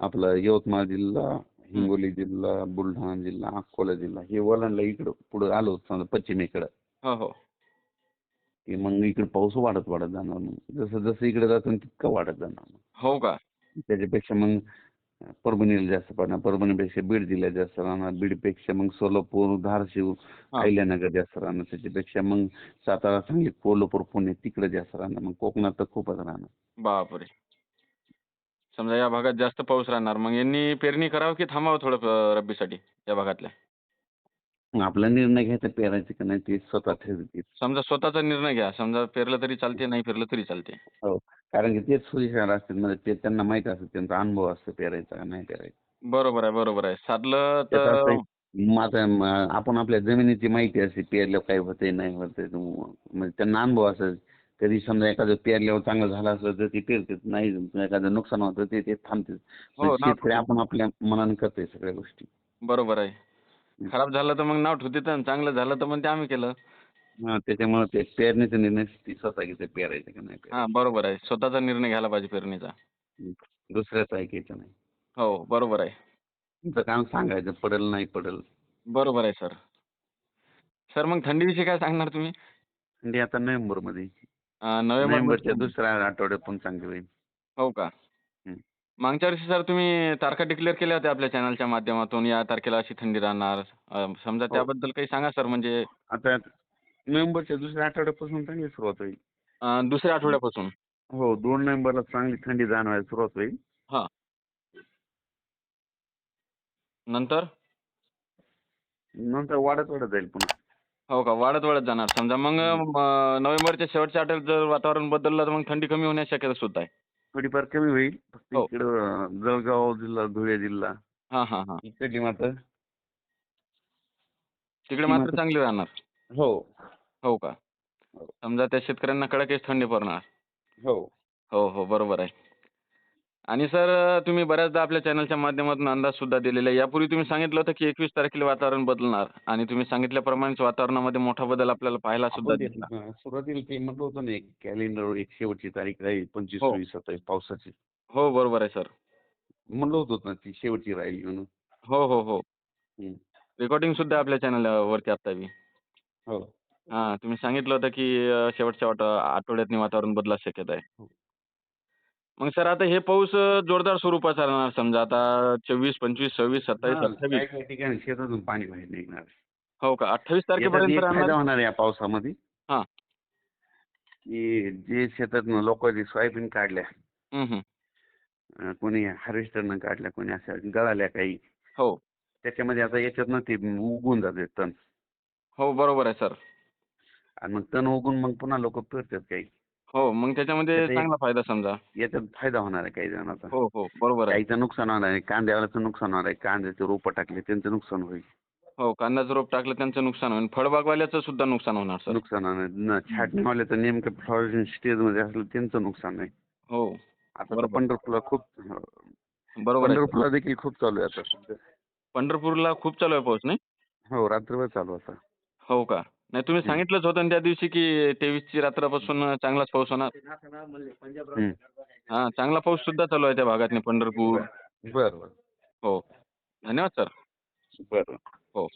आपलं यवतमाळ जिल्हा हिंगोली जिल्हा बुलढाणा जिल्हा अकोला जिल्हा हे वळणला इकडं पुढे आलो समजा पश्चिमेकडं. हो हो. की मग इकडे पाऊस वाढत वाढत जाणार मग. जसं जसं इकडे जातो तितकं वाढत जाणार मग. हो का? त्याच्यापेक्षा मग परभणीला जास्त पडणार परभणीपेक्षा बीड जिल्ह्यात जास्त राहणार. बीडपेक्षा मग सोलापूर धाराशिव हा. अहिल्यानगर जास्त राहणार. त्याच्यापेक्षा मग सातारा सांगली कोल्हापूर पुणे तिकडे जास्त राहणार. मग कोकणात तर खूपच राहणार. बापरे. समजा या भागात जास्त पाऊस राहणार मग यांनी पेरणी करावं की थांबावं थोडं अं, रब्बीसाठी या भागातल्या? आपला निर्णय घ्यायचा पेरायचं का नाही ते स्वतः ठरवतील समजा स्वतःचा निर्णय घ्या समजा पेरलं तरी चालते नाही पेरलं तरी चालते. हो कारण की तेच हुशार असतील म्हणजे ते त्यांना माहीत असतं त्यांचा अनुभव असतो पेरायचा का नाही पेरायचा. बरोबर आहे बरोबर आहे. साधलं असं तर आहे, माझं म- आपण आपल्या जमिनीची माहिती असते पेरल्यावर काय होतंय नाही होतंय म्हणजे त्यांना अनुभव असेल कधी समजा एखादं पेरल्यावर चांगलं झालं असलं तर ते पेरतात नाही एखादं नुकसान होतं ते ते थांबतात. हो शेतकरी आपण आपल्या मनाने करतोय सगळ्या गोष्टी. बरोबर आहे. खराब झालं तर मग नाव ठेवते तर चांगलं झालं तर मग ते आम्ही केलं. हा त्याच्यामुळे ते पेरण्याचा निर्णय ती स्वतः घेते पेरायचं का नाही हा बरोबर आहे. स्वतःचा निर्णय घ्यायला पाहिजे पेरणीचा. पेरायचं. दुसऱ्याचं ऐकायचं नाही. हो बरोबर आहे. तुमचं काम सांगायचं पडेल नाही पडेल. बरोबर आहे सर. सर मग थंडीविषयी काय सांगणार तुम्ही? म्हणजे आता नोव्हेंबरमध्ये नोव्हेंबरच्या दुसऱ्या आठवड्यात पण चांगली होईल. हो का. मागच्या वर्षी सर तुम्ही तारखा डिक्लेअर केल्या होत्या आपल्या चॅनलच्या माध्यमातून. या तारखेला अशी थंडी राहणार. अं, समजा हो. त्याबद्दल काही सांगा सर म्हणजे आता नोव्हेंबरच्या दुसऱ्या आठवड्यापासून चांगली सुरुवात होईल. अं, दुसऱ्या आठवड्यापासून. हो दोन नोव्हेंबरला चांगली थंडी जाणवायला सुरुवात होईल. हा. नंतर? नंतर वाढत वाढत जाईल पुन्हा. हो का? वाढत वाढत जाणार. समजा मग नोव्हेंबरच्या शेवटच्या आठवड्यात जर वातावरण बदललं तर मग थंडी कमी होण्याची शक्यता सुद्धा आहे. थोडीफार कमी होईल. फक्त हो. इकडं जळगाव जिल्हा धुळे जिल्हा. हा हा हा. इकडली मात्र. तिकडे मात्र मात्र- चांगली राहणार. हो. हो का? हो. समजा त्या शेतकऱ्यांना कडाक्याची थंडी पडणार. हो. हो हो बरोबर आहे. आणि सर तुम्ही बऱ्याचदा आपल्या चॅनलच्या माध्यमातून अंदाज सुद्धा दिलेला आहे. यापूर्वी तुम्ही सांगितलं होतं की एकवीस तारखेला वातावरण बदलणार आणि तुम्ही सांगितल्याप्रमाणेच वातावरणामध्ये मोठा बदल आपल्याला पाहायला सुद्धा दिसला. सुरुवातीला ते म्हटलं होतं ना एक कॅलेंडर एक शेवटची तारीख राहील पंचवीस हो. वीस सत्तावीस पावसाची. हो बरोबर आहे सर. म्हणलं होतं ना ती शेवटची राहील म्हणून. हो हो हो. रेकॉर्डिंग सुद्धा आपल्या चॅनलवरती आता बी. हो. हां तुम्ही सांगितलं होतं की अं, शेवटच्या वाट आठवड्यातनी वातावरण बदलायची शक्यता आहे. हो. मग सर आता हे पाऊस अं, जोरदार स्वरूपाचा राहणार समजा आता चोवीस पंचवीस सव्वीस सत्तावीस हा, अठ्ठावीस. ठिकाणी शेतातून पाणी बाहेर निघणार. हो का? अठ्ठावीस याच्यात तारखेपर्यंत एक फायदा राहणार होणार या पावसामध्ये. हा. की जे शेतातनं लोकांनी सोयाबीन काढल्या. अं, कोणी हार्वेस्टरनं काढल्या कोणी अशा गळाल्या काही हो. त्याच्यामध्ये आता याच्यातनं ते उगून जाते तण. हो बरोबर आहे सर. आणि मग तण उगून मग पुन्हा लोक पेरतात काही. हो मग त्याच्यामध्ये चांगला फायदा समजा. याच्यात फायदा होणार आहे काही जणांचा. हो हो बरोबर आहे. काहीचं नुकसान होणार आहे कांद्यावाल्याचं नुकसान होणार आहे कांद्याचे रोपं टाकले त्यांचं नुकसान होईल. हो कांद्याचं रोप टाकलं त्यांचं नुकसान होईल. फळबागवाल्याचं सुद्धा नुकसान होणार सर. नुकसान होणार न छाटणीवाल्याचं नेमकं फ्लॉरिंग स्टेजमध्ये असलं त्यांचं नुकसान आहे. हो आता तर बरोबर. पंढरपूरला खूप बरोबर आहे. पंढरपूरला देखील खूप चालू आहे आता. पंढरपूरला खूप चालू आहे पाऊस नाही? हो रात्रभर चालू आता. हो का? नाही तुम्ही. सांगितलंच होतं ना त्या दिवशी की तेवीसची रात्रापासून चांगलाच पाऊस होणार. हं. हा चांगला पाऊस सुद्धा चालू आहे त्या भागातनी पंढरपूर. बरं बरं. हो. धन्यवाद सर. बरं. हो.